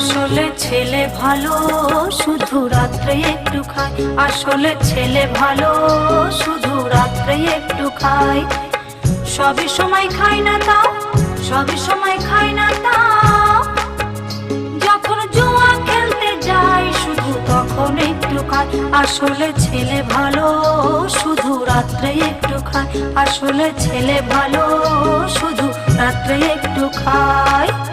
ছেলে ভালো, শুধু রাত্রে একটু খায়। আসলে ছেলে ভালো, শুধু রাত্রে একটু খায়। সবই সময় খায় না তাও সবই সময় খায় না তাও। যখন জুয়া খেলতে যায়, শুধু তখন একটু খায়। আসলে ছেলে ভালো, শুধু রাত্রে একটু খায়। আসলে ছেলে ভালো, শুধু রাত্রে একটু খায়।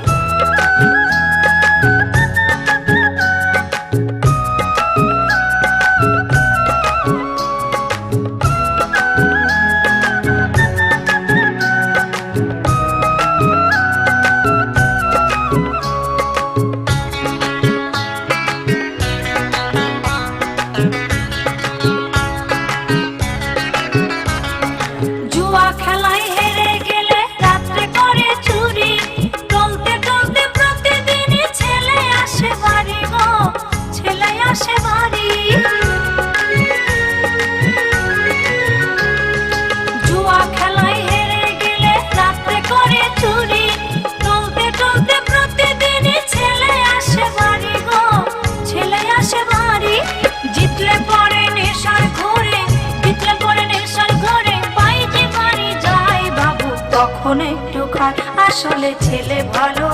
তখন একটু খায় আসলে ছেলে ভালো,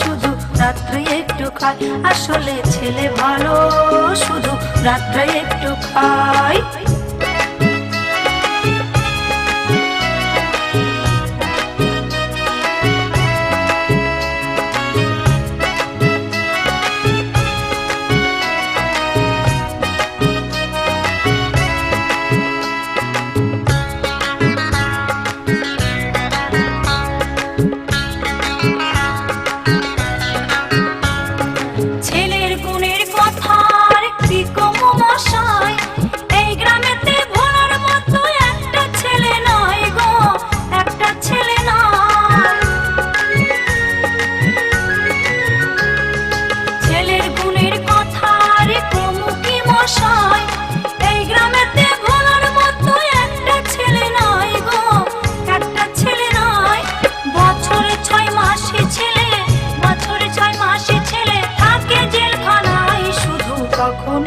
শুধু রাত্রে একটু খায় আসলে ছেলে ভালো, শুধু রাত্রে একটু খায়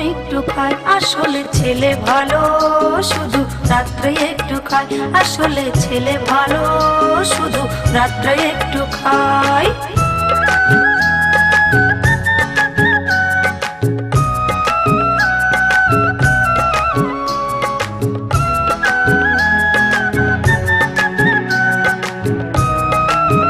একটু খায়। আসলে ছেলে ভালো, শুধু রাত্রে একটু খায়। আসলে ছেলে ভালো, শুধু রাত্রে একটু খায়।